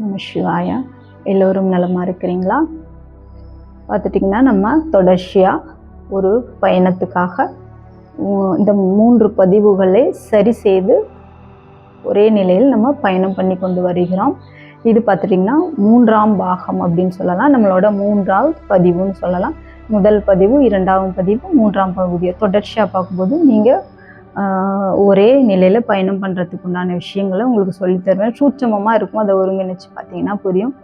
நம்ம சிவாயா எல்லோரும் நலமாக இருக்கிறீங்களா? பார்த்துட்டிங்கன்னா நம்ம தொடர்ச்சியாக ஒரு பயணத்துக்காக இந்த மூன்று பதிவுகளை சரி செய்து ஒரே நிலையில் நம்ம பயணம் பண்ணி கொண்டு வருகிறோம். இது பார்த்துட்டிங்கன்னா மூன்றாம் பாகம் அப்படின்னு சொல்லலாம். நம்மளோட மூன்றாவது பதிவுன்னு சொல்லலாம். முதல் பதிவு இரண்டாவது பதிவு மூன்றாம் பகுதியை தொடர்ச்சியாக பார்க்கும்போது நீங்கள் ஒரே நிலையில் பயணம் பண்ணுறதுக்கு உண்டான விஷயங்களை உங்களுக்கு சொல்லித் தருவேன். சூட்சமமாக இருக்கும். அதை ஒருங்கிணைச்சு பார்த்தீங்கன்னா புரியும்.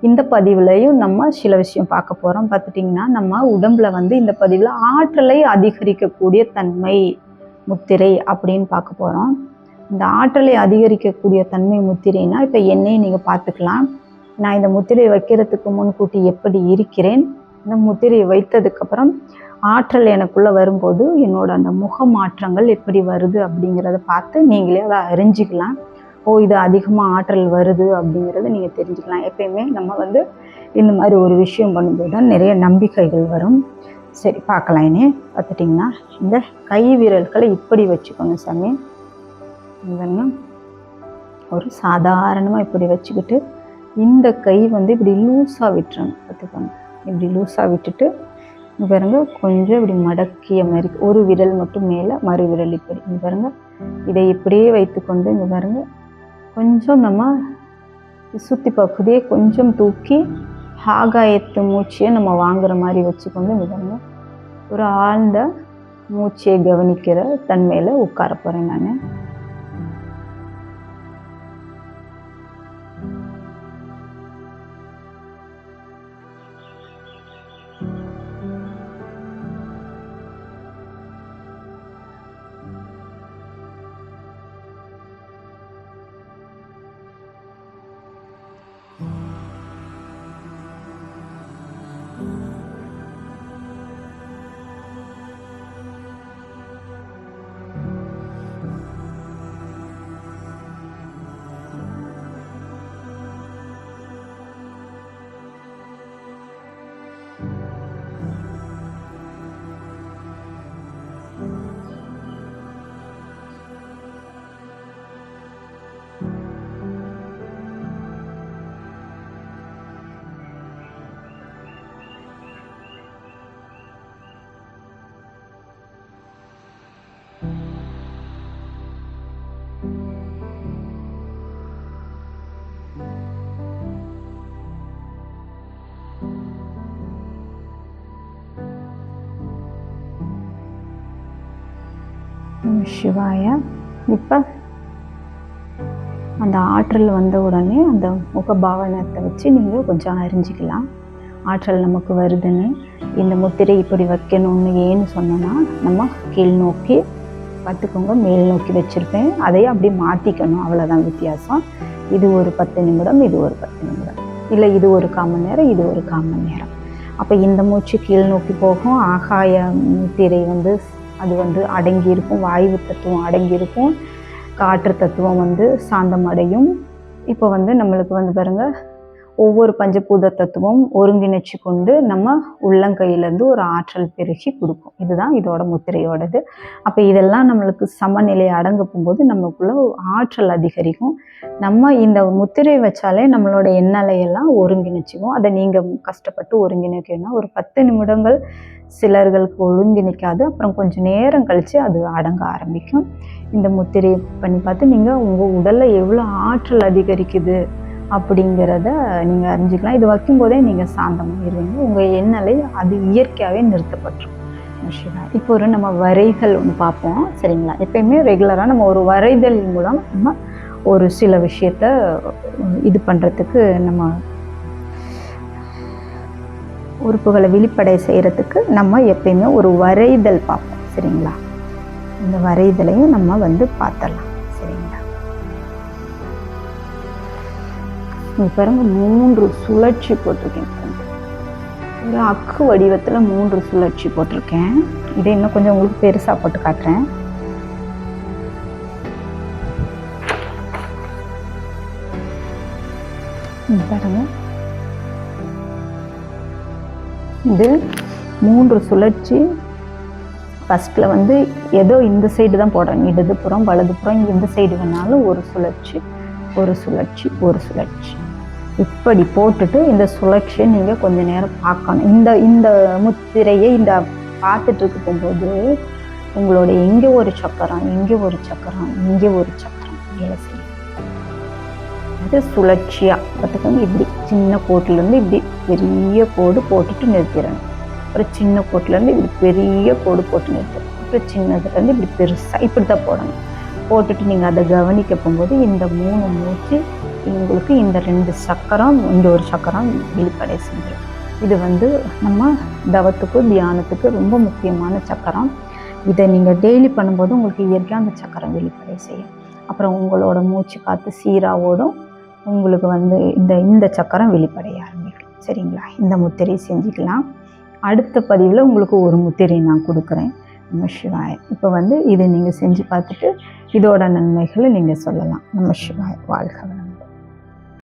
இந்த பதிவுலையும் நம்ம சில விஷயம் பார்க்க போகிறோம் பார்த்துட்டிங்கன்னா நம்ம உடம்புல வந்து இந்த பதிவில் ஆற்றலை அதிகரிக்கக்கூடிய தன்மை முத்திரை அப்படின்னு பார்க்க போகிறோம் இந்த ஆற்றலை அதிகரிக்கக்கூடிய தன்மை முத்திரைனா இப்போ என்னையும் நீங்கள் பார்த்துக்கலாம். நான் இந்த முத்திரையை வைக்கிறதுக்கு முன்கூட்டி எப்படி இருக்கிறேன்? இந்த முத்திரையை வைத்ததுக்கப்புறம் ஆற்றல் எனக்குள்ளே வரும்போது என்னோட அந்த முக மாற்றங்கள் எப்படி வருது அப்படிங்கிறத பார்த்து நீங்களே அதை அறிஞ்சிக்கலாம். ஓ இது அதிகமாக ஆற்றல் வருது அப்படிங்கிறத நீங்கள் தெரிஞ்சுக்கலாம். எப்பயுமே நம்ம வந்து இந்த மாதிரி ஒரு விஷயம் பண்ணும்போது தான் நிறைய நம்பிக்கைகள் வரும். சரி பார்க்கலாம் இனி. பார்த்துட்டிங்கன்னா இந்த கை விரல்களை இப்படி வச்சுக்கோங்க சாமி. ஒரு சாதாரணமாக இப்படி வச்சுக்கிட்டு இந்த கை வந்து இப்படி லூஸாக விட்டுறணும். பார்த்துக்கோங்க. இப்படி லூஸாக விட்டுட்டு இங்கே பாருங்க கொஞ்சம் இப்படி மடக்கிய மாதிரி ஒரு விரல் மட்டும் மேலே மறு விரல் இப்படி. இங்கே பாருங்க இதை இப்படியே வைத்துக்கொண்டு இங்கே பாருங்க கொஞ்சம் நம்ம சுற்றி பகுதியை கொஞ்சம் தூக்கி ஆகாயத்து மூச்சையை நம்ம வாங்குற மாதிரி வச்சுக்கொண்டு இங்கே பாருங்க ஒரு ஆழ்ந்த மூச்சையை கவனிக்கிற தன்மையில் உட்கார போகிறேன் நான். சிவாய. இப்போ அந்த ஆற்றல் வந்த உடனே அந்த முகபாவனத்தை வச்சு நீங்கள் கொஞ்சம் அறிஞ்சிக்கலாம். ஆற்றல் நமக்கு வருதுன்னு இந்த முத்திரை இப்படி வைக்கணும்னு ஏன்னு சொன்னோன்னா நம்ம கீழ் நோக்கி பார்த்துக்கோங்க மேல் நோக்கி வச்சுருப்பேன். அதையும் அப்படி மாற்றிக்கணும் அவ்வளோதான் வித்தியாசம். இது ஒரு பத்து நிமிடம் இது ஒரு பத்து நிமிடம். இல்லை இது ஒரு கால் மணி நேரம் இது ஒரு கால் மணி நேரம். அப்போ இந்த மூச்சு கீழ் நோக்கி போகும். ஆகாய முத்திரை வந்து அது வந்து அடங்கியிருக்கும் வாயு தத்துவம் அடங்கியிருக்கும். காற்று தத்துவம் வந்து சாந்தம் அடையும் இப்போ வந்து நம்மளுக்கு வந்து பாருங்க ஒவ்வொரு பஞ்சபூத தத்துவம் ஒருங்கிணைச்சு கொண்டு நம்ம உள்ளங்கையிலேருந்து ஒரு ஆற்றல் பெருகி கொடுக்கும். இதுதான் இதோட முத்திரையோடது. அப்போ இதெல்லாம் நம்மளுக்கு சமநிலை அடங்க போகும்போது நமக்குள்ள ஆற்றல் அதிகரிக்கும். நம்ம இந்த முத்திரை வச்சாலே நம்மளோட எண்ணலையெல்லாம் ஒருங்கிணைச்சிக்கும். அதை நீங்கள் கஷ்டப்பட்டு ஒருங்கிணைக்கணும்னா ஒரு பத்து நிமிடங்கள் சிலர்களுக்கு ஒருங்கிணைக்காது. அப்புறம் கொஞ்சம் நேரம் கழித்து அது அடங்க ஆரம்பிக்கும். இந்த முத்திரை பண்ணி பார்த்து நீங்கள் உங்கள் உடலில் எவ்வளோ ஆற்றல் அதிகரிக்குது? அப்படிங்கிறத நீங்கள் அறிஞ்சிக்கலாம். இது வைக்கும்போதே நீங்கள் சாந்தமாகிடுவீங்க உங்கள் எண்ணலை அது இயற்கையாகவே நிறுத்தப்பட்டுரும். சிவா இப்போ ஒரு நம்ம வரைதல் ஒன்று பார்ப்போம். சரிங்களா? எப்பயுமே ரெகுலராக நம்ம ஒரு வரைதல் மூலம் நம்ம ஒரு சில விஷயத்த இது பண்ணுறதுக்கு நம்ம உறுப்புகளை வெளிப்படை செய்கிறதுக்கு நம்ம எப்பயுமே ஒரு வரைதல் பார்ப்போம். சரிங்களா? இந்த வரைதலையும் நம்ம வந்து பார்த்துடலாம். இங்க பாருங்க மூன்று சுழற்சி போட்டிருக்கேன். ஒரு அக்கு வடிவத்தில் மூன்று சுழற்சி போட்டிருக்கேன். இதை இன்னும் கொஞ்சம் உங்களுக்கு பெருசாக போட்டு காட்டுறேன். பாருங்க. இது மூன்று சுழற்சி. ஃபஸ்ட்டில் வந்து ஏதோ இந்த சைடு தான் போடுறேன். இடதுபுறம் வலதுபுறம் இந்த சைடு வேணாலும் ஒரு சுழற்சி ஒரு சுழற்சி ஒரு சுழற்சி. இப்படி போட்டுட்டு இந்த சுழற்சியை நீங்கள் கொஞ்ச நேரம் பார்க்கணும். இந்த இந்த முத்திரையை இந்த பார்த்துட்டு இருக்கும்போது உங்களோட எங்கே ஒரு சக்கரம் எங்கே ஒரு சக்கரம் இங்கே ஒரு சக்கரம் வேலை செய்யும். இது சுழற்சியாக பார்த்துக்கோங்க இப்படி சின்ன கோட்டிலேருந்து இப்படி பெரிய கோடு போட்டுட்டு நிறுத்திடணும். அப்புறம் சின்ன கோட்டிலேருந்து இப்படி பெரிய கோடு போட்டு நிறுத்தணும். அப்புறம் சின்னதுலேருந்து இப்படி பெருசாக இப்படி தான் போடணும். போட்டுட்டு நீங்கள் அதை கவனிக்க போகும்போது இந்த மூணு மூச்சு உங்களுக்கு இந்த ரெண்டு சக்கரம் இந்த ஒரு சக்கரம் வெளிப்படை செஞ்சிடும் இது வந்து நம்ம தவத்துக்கு தியானத்துக்கு ரொம்ப முக்கியமான சக்கரம். இதை நீங்கள் டெய்லி பண்ணும்போது உங்களுக்கு இயற்கையாக அந்த சக்கரம் வெளிப்படை செய்யும். அப்புறம் உங்களோட மூச்சு காற்று சீராக ஓடும் உங்களுக்கு வந்து இந்த இந்த சக்கரம் வெளிப்படைய ஆரம்பிக்கும். சரிங்களா? இந்த முத்திரை செஞ்சுக்கலாம். அடுத்த பதிவில் உங்களுக்கு ஒரு முத்திரை நான் கொடுக்குறேன். நம்ம சிவாய. இப்போ வந்து இதை நீங்கள் செஞ்சு பார்த்துட்டு இதோட நன்மைகளை நீங்கள் சொல்லலாம். நம்ம சிவாய. வாழ்க